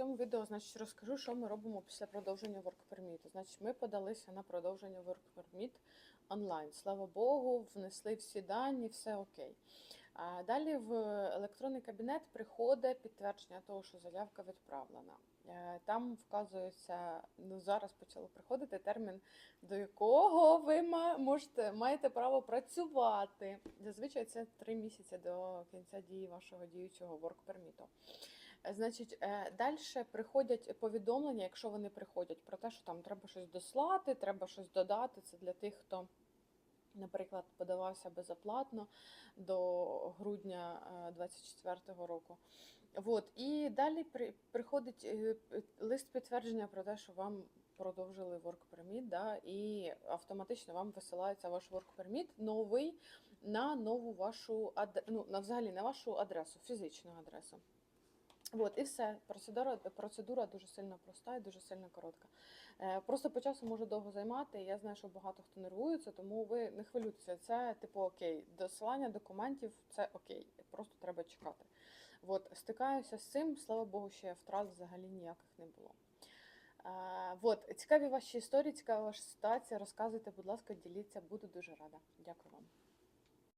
цьому відео значить, розкажу, що ми робимо після продовження Work Permit. Значить, ми подалися на продовження Work Permit онлайн. Слава Богу, внесли всі дані, все окей. А далі в електронний кабінет приходить підтвердження того, що заявка відправлена. Е, Там вказується, ну зараз почало приходити термін, до якого ви можете маєте право працювати. Зазвичай це три місяці до кінця дії вашого діючого work permit. Е, Значить, далі приходять повідомлення, якщо вони приходять, про те, що там треба щось дослати, треба щось додати. Це для тих, хто, наприклад, подавався безоплатно до грудня 2024 року. От. І далі при, приходить е, лист підтвердження про те, що вам продовжили work permit, да, і автоматично вам висилається ваш work permit новий на нову вашу ну, на взагалі на вашу адресу, фізичну адресу. От, і все. Процедура, процедура дуже сильно проста і дуже сильно коротка. Е, просто по часу може довго займати. Я знаю, що багато хто нервується, тому ви не хвилюйтеся. Це типу окей. Досилання документів це окей. Просто треба чекати. От, стикаюся з цим, слава Богу, ще втрат взагалі ніяких не було. Е, от, цікаві ваші історії, цікава ваша ситуація. Розказуйте, будь ласка, діліться, буду дуже рада. Дякую вам.